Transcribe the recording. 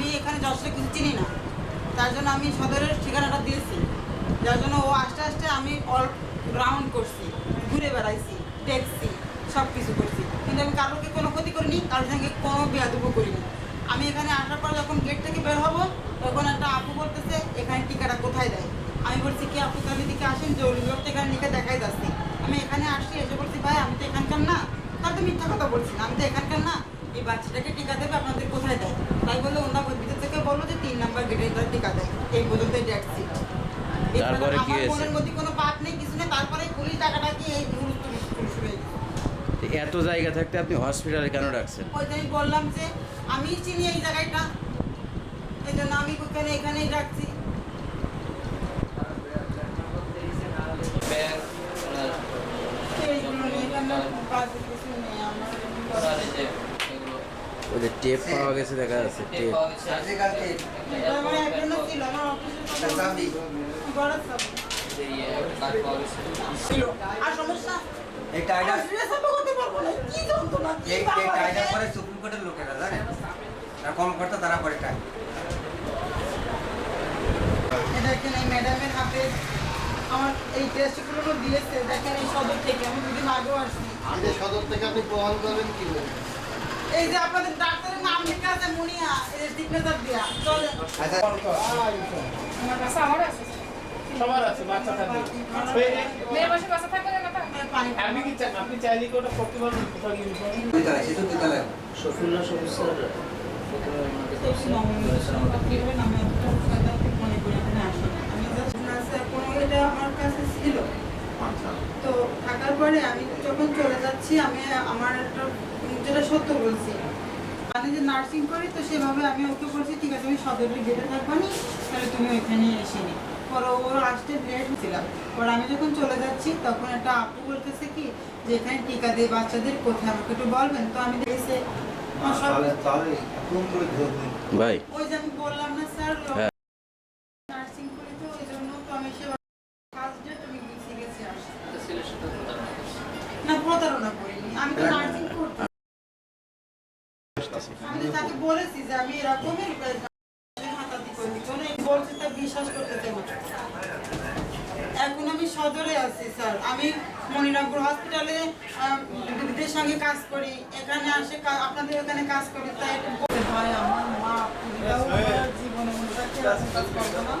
আমি এখানে যশোরে কিছু চিনি না। তার জন্য আমি সদরের ঠিকানাটা দিয়েছি। যার জন্য ও আস্তে আস্তে আমি অল রাউন্ড করছি, ঘুরে বেড়াইছি, দেখছি সব কিছু করছি। কিন্তু আমি কারোকে কোনো ক্ষতি করিনি, কারোর সঙ্গে কোনো বেয়াদুবো করিনি। আমি এখানে আসার পর যখন গেট থেকে বের হব, তখন একটা আপু বলতেছে, এখানে টিকাটা কোথায় দেয়? আমি বলছি, কি আপু তাহলে দিকে আসেন জরুরি তো এখানে লিখে দেখাই যাচ্ছি। আমি এখানে আসছি, এসে বলছি, ভাই, আমি তো এখানকার না। তার তো মিথ্যা কথা বলছি না আমি তো এখানকার না। এই বাচ্চাটাকে টিকা দেবে, আপনাদের কোথায় দেয়? তাই বললে অন্য তিন নাম্বার গেটে তার টিকা দেয়। এই পর্যন্ত ডেট সিট তারপরে কি হয়েছে? মনের মধ্যে কোনো পাপ নেই কিছু নেই তারপরে পুলিশ টাকাটা কি এই গুরুত্ব শুরু হয়ে গেছে। এত জায়গা থাকতে আপনি হসপিটালে কেন রাখছেন ওই আমি বললাম যে আমি চিনি এই জায়গাটা। এই জন্য আমি ওখানে এখানেই রাখছি ব্যাগ ওই যে টেপ পাওয়া গেছে দেখা যাচ্ছে টেপ টেপ পাওয়া গেছে। সার্জিক্যাল টেপ এটা আমার একজনও ছিল আমার অফিসের চাবি বড় সব যে কাঠ পাওয়া গেছে। ছিল আর সমস্যা এই টাইডা আর dress up ও করতে পারব না কি যন্ত্রণা কি এই এই বাবা টাইডা রে। পরে সুপ্রিম কোর্টের লোকেরা জানেন তারা টাই দেখেন এই ম্যাডামের হাতে আমার এই টেস্টগুলো দিয়েছে দেখেন এই সদর থেকে আমি দুদিন আগেও যে সদর থেকে আপনি প্রমাণ করবেন কি? এই যে আপনাদের ডাক্তারের নাম লেখা আছে মুনিয়া এই সিগনেচার দেয়া। চলেন আচ্ছা। আমার কাছে আমার আছে সবার আছে বাচ্চা থাকবে। মেয়ের বসে বাসা থাকবে না আমি কি আপনি চাইলে কি ওটা করতে পারবেন? কোথাও গিয়ে বিদ্যালয় শিশু বিদ্যালয় শফিউল্লাহ শফিক স্যার প্রথমে ওনাকে দেখছি, বলেছেন আমাকে আমি একটা ফায়দা মনে করি এখানে আসি আমি জাস্ট নার্সে কোনো এটা আমার কাছে ছিল। তো থাকার পরে আমি যখন চলে যাচ্ছি আমি আমার একটা যেটা সত্য বলছি। আমি যে নার্সিং করি তো সেভাবে আমি ওকে বলছি ঠিক আছে আমি সদরের গেটে থাকব নি তাহলে তুমি ওইখানে এসে নি। পরে ওর আসতে লেট ছিলাম পরে আমি যখন চলে যাচ্ছি তখন একটা আপু বলতেছে কি যে এখানে টিকা দিয়ে বাচ্চাদের কোথায় আমাকে একটু বলবেন? তো আমি দেখেছি ভাই। ওই যে বললাম না স্যার হ্যাঁ। তুমি। না প্রতারণা করিনি। আমি তো নার্সিং করছি আমি তাকে বলেছি যে আমি এরকমই হাতাহাতি করি কোনো বলছে তা বিশ্বাস করতে চাই এখন আমি সদরে আছি স্যার। আমি মনিরামপুর হসপিটালে আহ, সঙ্গে কাজ করি। এখানে আসে আপনাদের এখানে কাজ করি তাই বলতে হয় আমার মা জীবনে কাজ করব না?